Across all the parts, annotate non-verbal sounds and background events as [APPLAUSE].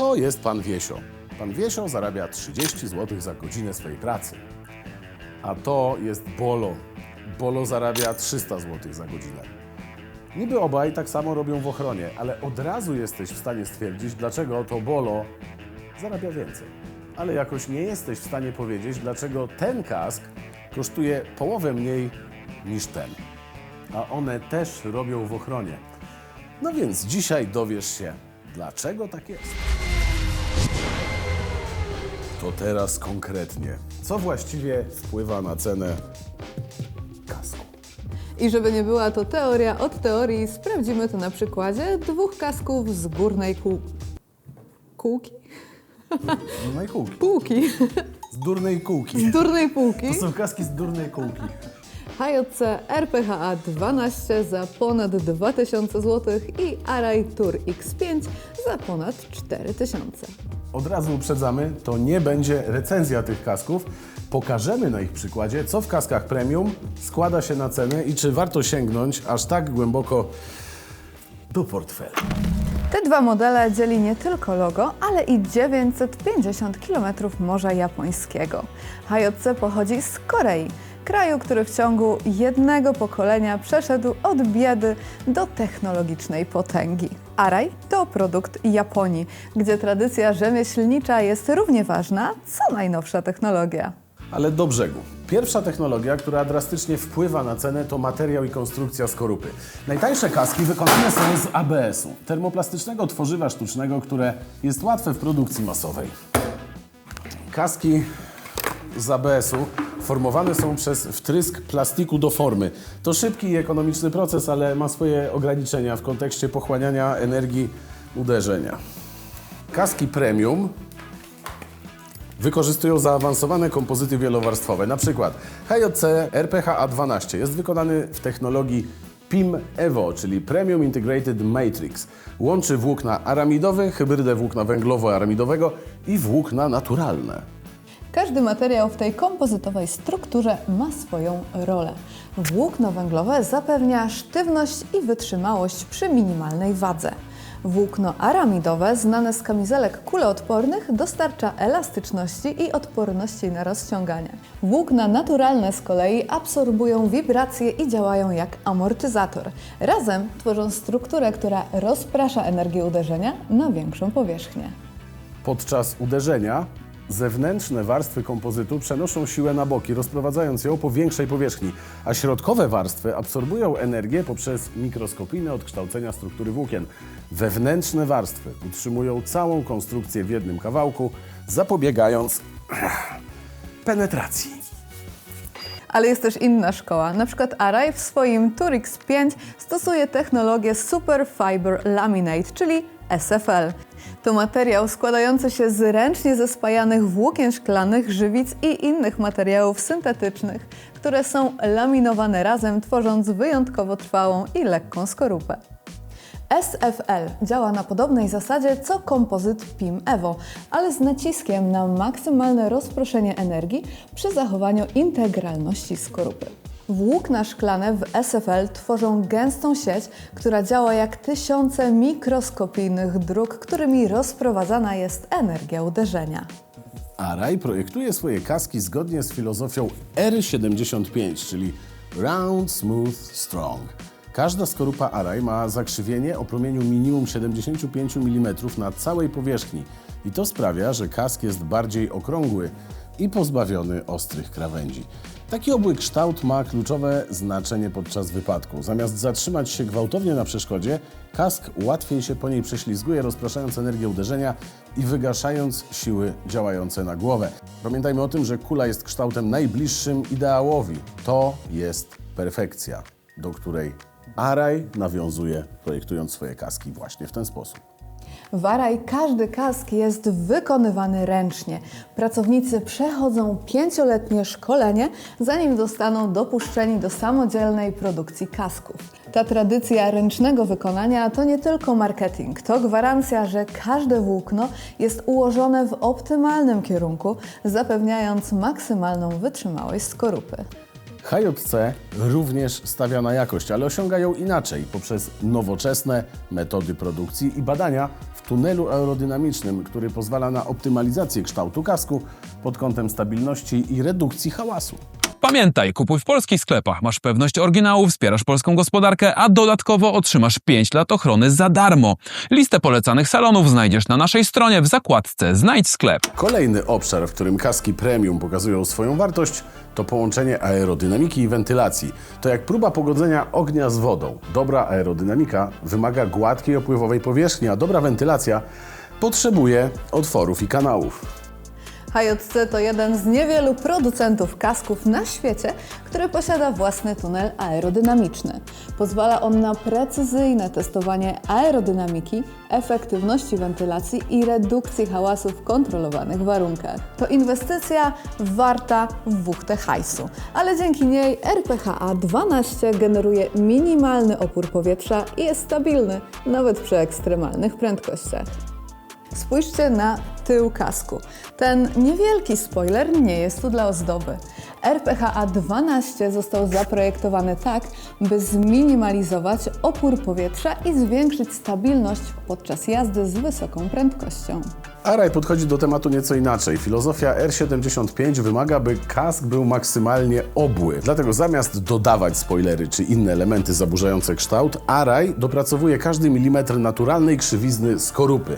To jest pan Wiesio. Pan Wiesio zarabia 30 zł za godzinę swojej pracy. A to jest Bolo. Bolo zarabia 300 zł za godzinę. Niby obaj tak samo robią w ochronie, ale od razu jesteś w stanie stwierdzić, dlaczego to Bolo zarabia więcej. Ale jakoś nie jesteś w stanie powiedzieć, dlaczego ten kask kosztuje połowę mniej niż ten. A one też robią w ochronie. No więc dzisiaj dowiesz się, dlaczego tak jest. To teraz konkretnie. Co właściwie wpływa na cenę kasku? I żeby nie była to teoria od teorii, sprawdzimy to na przykładzie dwóch kasków z górnej kół... kółki? Z durnej kółki. Półki. Z durnej kółki. Z durnej półki. To są kaski z durnej kółki. HJC RPHA 12 za ponad 2000 zł i Arai Tour X5 za ponad 4000. Od razu uprzedzamy, to nie będzie recenzja tych kasków. Pokażemy na ich przykładzie, co w kaskach premium składa się na cenę i czy warto sięgnąć aż tak głęboko do portfela. Te dwa modele dzieli nie tylko logo, ale i 950 km Morza Japońskiego. HJC pochodzi z Korei, kraju, który w ciągu jednego pokolenia przeszedł od biedy do technologicznej potęgi. Arai to produkt Japonii, gdzie tradycja rzemieślnicza jest równie ważna, co najnowsza technologia. Ale do brzegu. Pierwsza technologia, która drastycznie wpływa na cenę, to materiał i konstrukcja skorupy. Najtańsze kaski wykonane są z ABS-u, termoplastycznego tworzywa sztucznego, które jest łatwe w produkcji masowej. Kaski z ABS-u formowane są przez wtrysk plastiku do formy. To szybki i ekonomiczny proces, ale ma swoje ograniczenia w kontekście pochłaniania energii uderzenia. Kaski premium wykorzystują zaawansowane kompozyty wielowarstwowe. Na przykład HJC RPHA12 jest wykonany w technologii PIM EVO, czyli Premium Integrated Matrix. Łączy włókna aramidowe, hybrydę włókna węglowo-aramidowego i włókna naturalne. Każdy materiał w tej kompozytowej strukturze ma swoją rolę. Włókno węglowe zapewnia sztywność i wytrzymałość przy minimalnej wadze. Włókno aramidowe, znane z kamizelek kuleodpornych, dostarcza elastyczności i odporności na rozciąganie. Włókna naturalne z kolei absorbują wibracje i działają jak amortyzator. Razem tworzą strukturę, która rozprasza energię uderzenia na większą powierzchnię. Podczas uderzenia zewnętrzne warstwy kompozytu przenoszą siłę na boki, rozprowadzając ją po większej powierzchni, a środkowe warstwy absorbują energię poprzez mikroskopijne odkształcenia struktury włókien. Wewnętrzne warstwy utrzymują całą konstrukcję w jednym kawałku, zapobiegając [CLEARS THROAT] penetracji. Ale jest też inna szkoła. Na przykład Arai w swoim Turix 5 stosuje technologię Super Fiber Laminate, czyli SFL. To materiał składający się z ręcznie zespajanych włókien szklanych, żywic i innych materiałów syntetycznych, które są laminowane razem, tworząc wyjątkowo trwałą i lekką skorupę. SFL działa na podobnej zasadzie co kompozyt PIM EVO, ale z naciskiem na maksymalne rozproszenie energii przy zachowaniu integralności skorupy. Włókna szklane w SFL tworzą gęstą sieć, która działa jak tysiące mikroskopijnych dróg, którymi rozprowadzana jest energia uderzenia. Arai projektuje swoje kaski zgodnie z filozofią R75, czyli Round, Smooth, Strong. Każda skorupa Arai ma zakrzywienie o promieniu minimum 75 mm na całej powierzchni i to sprawia, że kask jest bardziej okrągły i pozbawiony ostrych krawędzi. Taki obły kształt ma kluczowe znaczenie podczas wypadku. Zamiast zatrzymać się gwałtownie na przeszkodzie, kask łatwiej się po niej prześlizguje, rozpraszając energię uderzenia i wygaszając siły działające na głowę. Pamiętajmy o tym, że kula jest kształtem najbliższym ideałowi. To jest perfekcja, do której Araj nawiązuje, projektując swoje kaski właśnie w ten sposób. W Arai każdy kask jest wykonywany ręcznie. Pracownicy przechodzą pięcioletnie szkolenie, zanim zostaną dopuszczeni do samodzielnej produkcji kasków. Ta tradycja ręcznego wykonania to nie tylko marketing, to gwarancja, że każde włókno jest ułożone w optymalnym kierunku, zapewniając maksymalną wytrzymałość skorupy. HJC również stawia na jakość, ale osiąga ją inaczej poprzez nowoczesne metody produkcji i badania, tunelu aerodynamicznym, który pozwala na optymalizację kształtu kasku pod kątem stabilności i redukcji hałasu. Pamiętaj, kupuj w polskich sklepach, masz pewność oryginału, wspierasz polską gospodarkę, a dodatkowo otrzymasz 5 lat ochrony za darmo. Listę polecanych salonów znajdziesz na naszej stronie w zakładce Znajdź sklep. Kolejny obszar, w którym kaski premium pokazują swoją wartość, to połączenie aerodynamiki i wentylacji. To jak próba pogodzenia ognia z wodą. Dobra aerodynamika wymaga gładkiej, opływowej powierzchni, a dobra wentylacja potrzebuje otworów i kanałów. HJC to jeden z niewielu producentów kasków na świecie, który posiada własny tunel aerodynamiczny. Pozwala on na precyzyjne testowanie aerodynamiki, efektywności wentylacji i redukcji hałasu w kontrolowanych warunkach. To inwestycja warta wuchtę hajsu, ale dzięki niej RPHA 12 generuje minimalny opór powietrza i jest stabilny, nawet przy ekstremalnych prędkościach. Spójrzcie na tył kasku. Ten niewielki spoiler nie jest tu dla ozdoby. RPHA 12 został zaprojektowany tak, by zminimalizować opór powietrza i zwiększyć stabilność podczas jazdy z wysoką prędkością. Araj podchodzi do tematu nieco inaczej. Filozofia R75 wymaga, by kask był maksymalnie obły. Dlatego zamiast dodawać spoilery czy inne elementy zaburzające kształt, Araj dopracowuje każdy milimetr naturalnej krzywizny skorupy.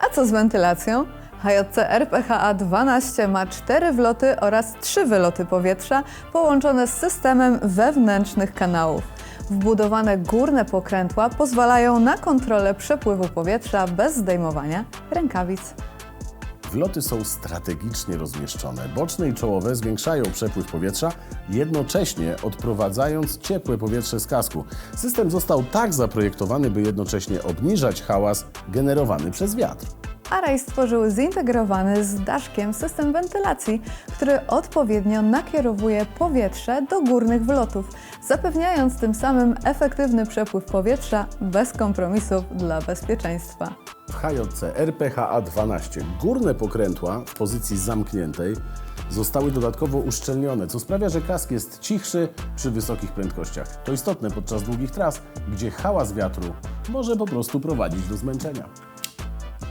A co z wentylacją? HJC RPHA 12 ma 4 wloty oraz 3 wyloty powietrza połączone z systemem wewnętrznych kanałów. Wbudowane górne pokrętła pozwalają na kontrolę przepływu powietrza bez zdejmowania rękawic. Wloty są strategicznie rozmieszczone. Boczne i czołowe zwiększają przepływ powietrza, jednocześnie odprowadzając ciepłe powietrze z kasku. System został tak zaprojektowany, by jednocześnie obniżać hałas generowany przez wiatr. Array stworzył zintegrowany z daszkiem system wentylacji, który odpowiednio nakierowuje powietrze do górnych wlotów, zapewniając tym samym efektywny przepływ powietrza bez kompromisów dla bezpieczeństwa. W HJC RPHA 12 górne pokrętła w pozycji zamkniętej zostały dodatkowo uszczelnione, co sprawia, że kask jest cichszy przy wysokich prędkościach. To istotne podczas długich tras, gdzie hałas wiatru może po prostu prowadzić do zmęczenia.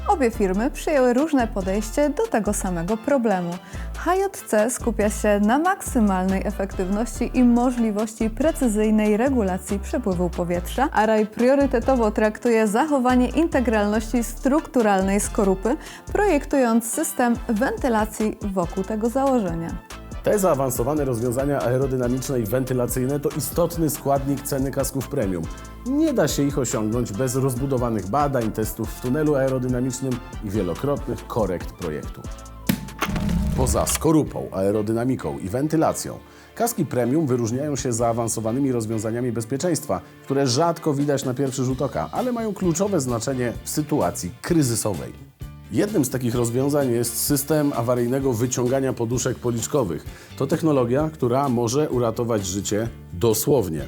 Obie firmy przyjęły różne podejście do tego samego problemu. HJC skupia się na maksymalnej efektywności i możliwości precyzyjnej regulacji przepływu powietrza, a RAI priorytetowo traktuje zachowanie integralności strukturalnej skorupy, projektując system wentylacji wokół tego założenia. Te zaawansowane rozwiązania aerodynamiczne i wentylacyjne to istotny składnik ceny kasków premium. Nie da się ich osiągnąć bez rozbudowanych badań, testów w tunelu aerodynamicznym i wielokrotnych korekt projektu. Poza skorupą, aerodynamiką i wentylacją, kaski premium wyróżniają się zaawansowanymi rozwiązaniami bezpieczeństwa, które rzadko widać na pierwszy rzut oka, ale mają kluczowe znaczenie w sytuacji kryzysowej. Jednym z takich rozwiązań jest system awaryjnego wyciągania poduszek policzkowych. To technologia, która może uratować życie dosłownie.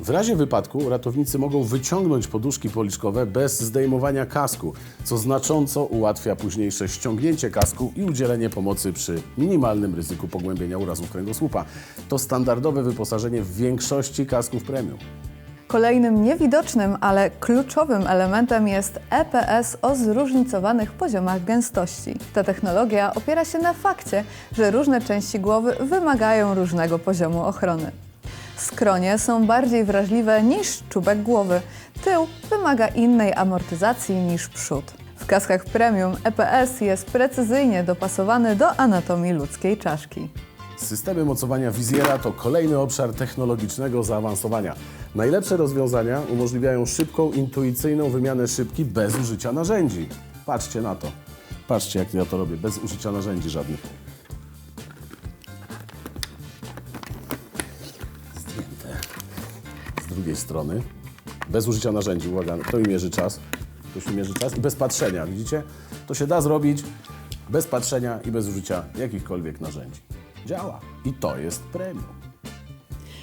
W razie wypadku ratownicy mogą wyciągnąć poduszki policzkowe bez zdejmowania kasku, co znacząco ułatwia późniejsze ściągnięcie kasku i udzielenie pomocy przy minimalnym ryzyku pogłębienia urazów kręgosłupa. To standardowe wyposażenie w większości kasków premium. Kolejnym niewidocznym, ale kluczowym elementem jest EPS o zróżnicowanych poziomach gęstości. Ta technologia opiera się na fakcie, że różne części głowy wymagają różnego poziomu ochrony. Skronie są bardziej wrażliwe niż czubek głowy. Tył wymaga innej amortyzacji niż przód. W kaskach premium EPS jest precyzyjnie dopasowany do anatomii ludzkiej czaszki. Systemy mocowania wizjera to kolejny obszar technologicznego zaawansowania. Najlepsze rozwiązania umożliwiają szybką, intuicyjną wymianę szybki bez użycia narzędzi. Patrzcie na to. Patrzcie, jak ja to robię, bez użycia narzędzi żadnych. Zdjęte. Z drugiej strony, bez użycia narzędzi, uwaga, kto mi mierzy czas? Ktoś mi mierzy czas i bez patrzenia, widzicie? To się da zrobić bez patrzenia i bez użycia jakichkolwiek narzędzi. Działa. I to jest premium.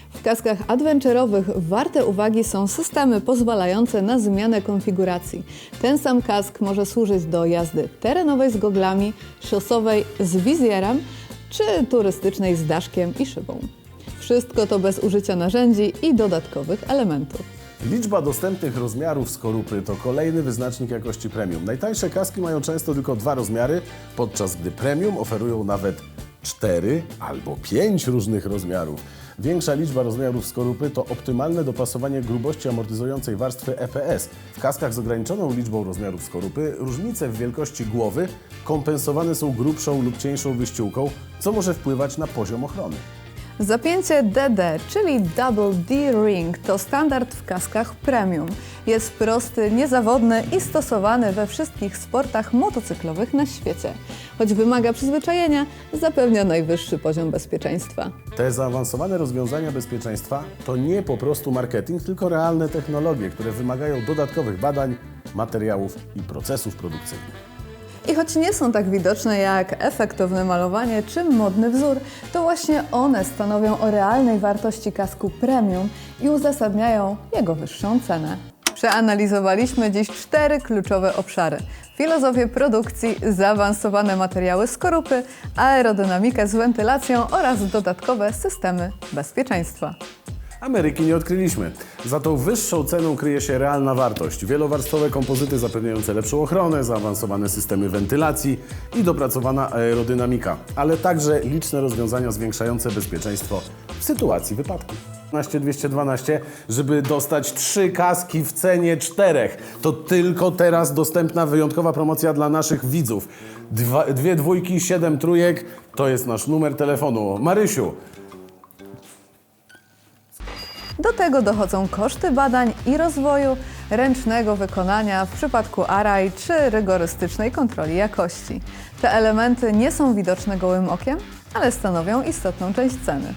W kaskach adventurowych warte uwagi są systemy pozwalające na zmianę konfiguracji. Ten sam kask może służyć do jazdy terenowej z goglami, szosowej z wizjerem czy turystycznej z daszkiem i szybą. Wszystko to bez użycia narzędzi i dodatkowych elementów. Liczba dostępnych rozmiarów skorupy to kolejny wyznacznik jakości premium. Najtańsze kaski mają często tylko dwa rozmiary, podczas gdy premium oferują nawet cztery albo pięć różnych rozmiarów. Większa liczba rozmiarów skorupy to optymalne dopasowanie grubości amortyzującej warstwy EPS. W kaskach z ograniczoną liczbą rozmiarów skorupy różnice w wielkości głowy kompensowane są grubszą lub cieńszą wyściółką, co może wpływać na poziom ochrony. Zapięcie DD, czyli Double D Ring, to standard w kaskach premium. Jest prosty, niezawodny i stosowany we wszystkich sportach motocyklowych na świecie. Choć wymaga przyzwyczajenia, zapewnia najwyższy poziom bezpieczeństwa. Te zaawansowane rozwiązania bezpieczeństwa to nie po prostu marketing, tylko realne technologie, które wymagają dodatkowych badań, materiałów i procesów produkcyjnych. I choć nie są tak widoczne jak efektowne malowanie czy modny wzór, to właśnie one stanowią o realnej wartości kasku premium i uzasadniają jego wyższą cenę. Przeanalizowaliśmy dziś cztery kluczowe obszary: filozofię produkcji, zaawansowane materiały skorupy, aerodynamikę z wentylacją oraz dodatkowe systemy bezpieczeństwa. Ameryki nie odkryliśmy. Za tą wyższą ceną kryje się realna wartość. Wielowarstwowe kompozyty zapewniające lepszą ochronę, zaawansowane systemy wentylacji i dopracowana aerodynamika, ale także liczne rozwiązania zwiększające bezpieczeństwo w sytuacji wypadku. 15212, żeby dostać trzy kaski w cenie czterech. To tylko teraz dostępna wyjątkowa promocja dla naszych widzów. Dwa, dwie dwójki, siedem trójek to jest nasz numer telefonu. Marysiu, Do tego dochodzą koszty badań i rozwoju, ręcznego wykonania w przypadku ARAI czy rygorystycznej kontroli jakości. Te elementy nie są widoczne gołym okiem, ale stanowią istotną część ceny.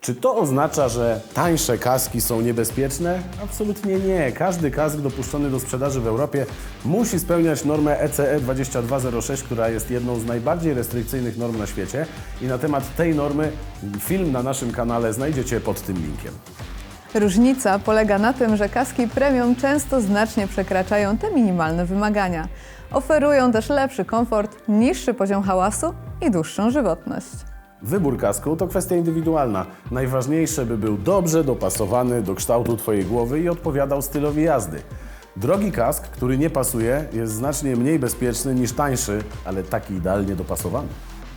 Czy to oznacza, że tańsze kaski są niebezpieczne? Absolutnie nie. Każdy kask dopuszczony do sprzedaży w Europie musi spełniać normę E ECE 2206, która jest jedną z najbardziej restrykcyjnych norm na świecie. I na temat tej normy film na naszym kanale znajdziecie pod tym linkiem. Różnica polega na tym, że kaski premium często znacznie przekraczają te minimalne wymagania. Oferują też lepszy komfort, niższy poziom hałasu i dłuższą żywotność. Wybór kasku to kwestia indywidualna. Najważniejsze, by był dobrze dopasowany do kształtu Twojej głowy i odpowiadał stylowi jazdy. Drogi kask, który nie pasuje, jest znacznie mniej bezpieczny niż tańszy, ale taki idealnie dopasowany.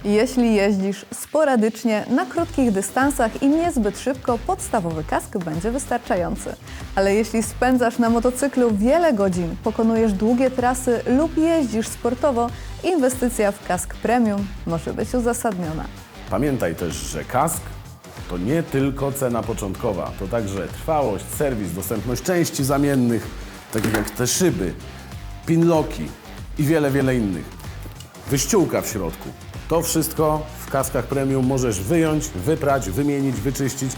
Jeśli jeździsz sporadycznie, na krótkich dystansach i niezbyt szybko, podstawowy kask będzie wystarczający. Ale jeśli spędzasz na motocyklu wiele godzin, pokonujesz długie trasy lub jeździsz sportowo, inwestycja w kask premium może być uzasadniona. Pamiętaj też, że kask to nie tylko cena początkowa, to także trwałość, serwis, dostępność części zamiennych, takich jak te szyby, pinlocki i wiele, wiele innych. Wyściółka w środku. To wszystko w kaskach premium możesz wyjąć, wyprać, wymienić, wyczyścić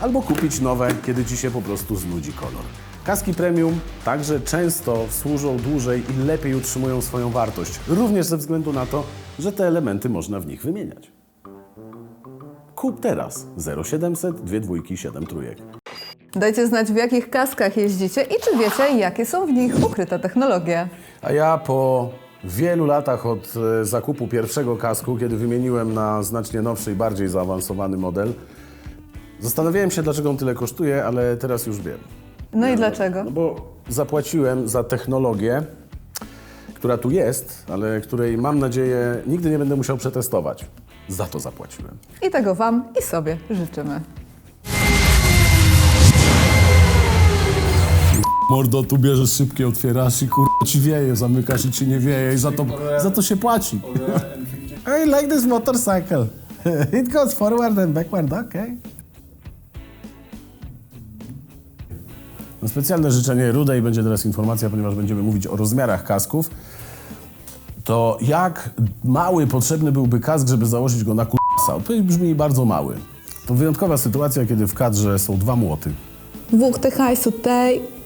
albo kupić nowe, kiedy Ci się po prostu znudzi kolor. Kaski premium także często służą dłużej i lepiej utrzymują swoją wartość, również ze względu na to, że te elementy można w nich wymieniać. Kup teraz 0700 22 trójek. Dajcie znać, w jakich kaskach jeździcie i czy wiecie, jakie są w nich ukryte technologie. A ja po wielu latach od e, zakupu pierwszego kasku, kiedy wymieniłem na znacznie nowszy i bardziej zaawansowany model, zastanawiałem się, dlaczego on tyle kosztuje, ale teraz już wiem. No i dlaczego? No bo zapłaciłem za technologię, która tu jest, ale której mam nadzieję nigdy nie będę musiał przetestować. Za to zapłaciłem. I tego Wam i sobie życzymy. Mordo, tu bierzesz szybkie, otwierasz i kurwa ci wieje, zamykasz i ci nie wieje i za to, za to się płaci. I like this motorcycle. [LAUGHS] It goes forward and backward, okay. No specjalne życzenie Rudej będzie teraz informacja, ponieważ będziemy mówić o rozmiarach kasków. To jak mały potrzebny byłby kask, żeby założyć go na k***a? Odpowiedź brzmi bardzo mały. To wyjątkowa sytuacja, kiedy w kadrze są dwa młoty. Dwóch tych hajsu tej